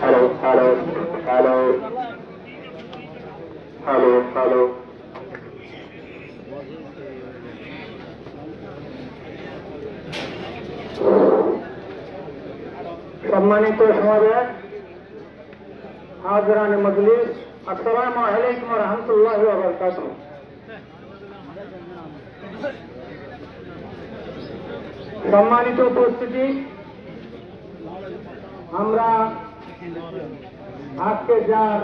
hello hello hello hello hello সম্মানিত সমাবেশ হাজরান মজলিস আসসালামু আলাইকুম রহমতুল্লাহ বারকাত সম্মানিত উপস্থিতি, আমরা আজকে যার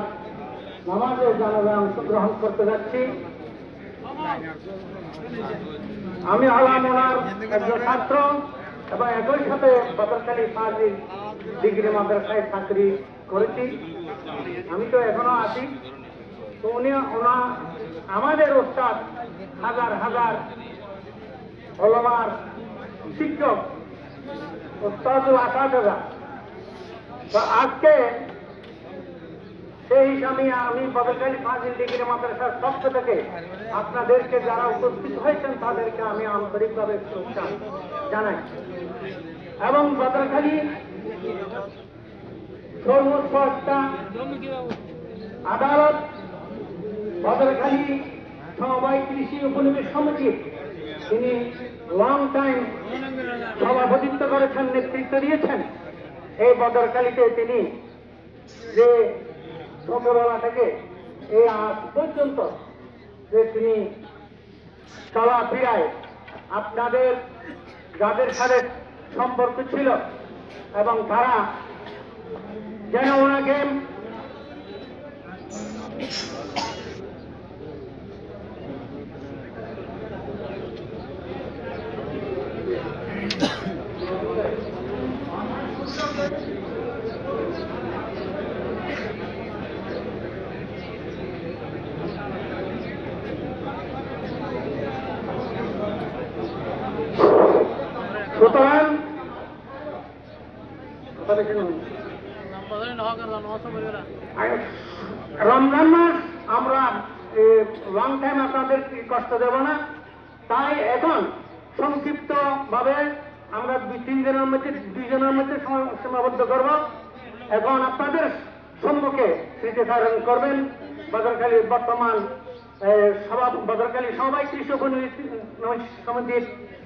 নামাজের জানাজায় অংশগ্রহণ করতে যাচ্ছি, আমি হলাম ওনার একজন ছাত্র এবং একই সাথে বদরকালী ফাজিল ডিগ্রি মাদ্রাসায় চাকরি করেছি। আমি তো এখনও আছি। তো উনি ওনা আমাদের ওস্তাদ, হাজার হাজার অলমার শিক্ষক ওস্তাদ আসাদা তো আজকে সেই হিসাবে আমি বদরকালী ফাজিল ডিগ্রি মাদ্রাসার পক্ষ থেকে আপনাদেরকে যারা উপস্থিত হয়েছেন, তাদেরকে আমি আন্তরিকভাবে শুভেচ্ছা জানাই। এবং বদরখালী সর্বোচ্চ আদালত বদরখালী সমবায় কৃষি উপনিবেশ সমিতি, তিনি লং টাইম সভাপতিত্ব করেছেন, নেতৃত্ব দিয়েছেন। এই বদরখালীতে তিনি যে ছোটবেলা থেকে এই আজ পর্যন্ত যে তিনি চলাফেরায় আপনাদের যাদের সাথে সম্পর্ক ছিল এবং তারা যেন ওনাকে সুতরাং। রমজান মাস আমরা লং টাইম আপনাদের কষ্ট দেব না তাই এখন সংক্ষিপ্ত ভাবে আমরা দুই, তিন জনের মধ্যে দুইজনের মধ্যে সীমাবদ্ধ করব এখন আপনাদের সম্মুখে স্মৃতিচারণ করবেন বদরখালী বর্তমান সভা বদরখালী সবাই কৃষক সমিতির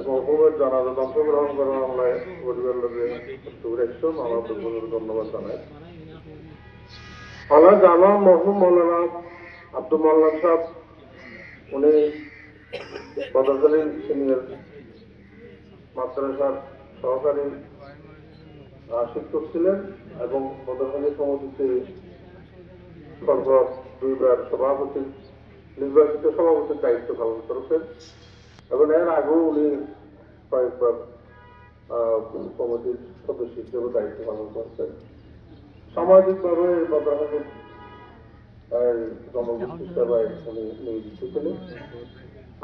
এবং অংশগ্রহণ করার আমরা পরিবার লোকের আমাদের ধন্যবাদ জানাই। আমরা জানো মরহুম মৌলানা আব্দুল মোল্লান সাহেব, উনি বদরকালী সিনিয়র মাদ্রাসার সহকারী শিক্ষক ছিলেন এবং বদরকালী সমিতিতে সর্ব দুইবার সভাপতি, নির্বাচিত সভাপতির দায়িত্ব পালন করেছেন। এবং এর আগেও উনি কয়েকবার কমিটির সদস্য হিসেবে দায়িত্ব পালন করছেন। সামাজিকভাবে বদরহাটের জনগোষ্ঠী সেবায় উনি নিয়োজিত ছিলেন।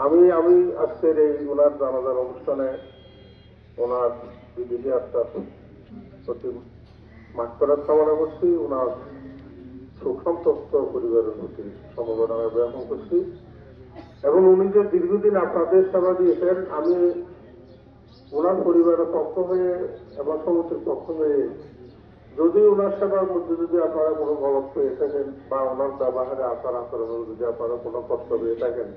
আমি আমি আজকের এই ওনার জানাজার অনুষ্ঠানে ওনার বিদেশি আত্মার প্রতি মাঠ করার কামনা করছি। ওনার সুসন্তপ্ত পরিবারের প্রতি সমবেদনা জ্ঞাপন করছি। এবং উনি যে দীর্ঘদিন আপনাদের সেবা দিয়েছেন আমি ওনার পরিবারের পক্ষ হয়ে এবং সমিতির পক্ষ হয়ে যদি ওনার সেবার মধ্যে যদি আপনারা কোনো গলত পেয়ে থাকেন বা ওনার ব্যবহারে আচার আচরণে যদি আপনারা কোনো কষ্ট পেয়ে থাকেন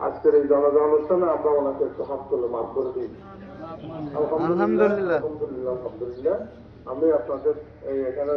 আজকের এই জনগণ অনুষ্ঠানে আমরা ওনাকে একটু হাত তুলে মাফ করে দিই আলহামদুলিল্লাহ। আলহামদুলিল্লাহ আলহামদুলিল্লাহ আমি আপনাদের এই এখানে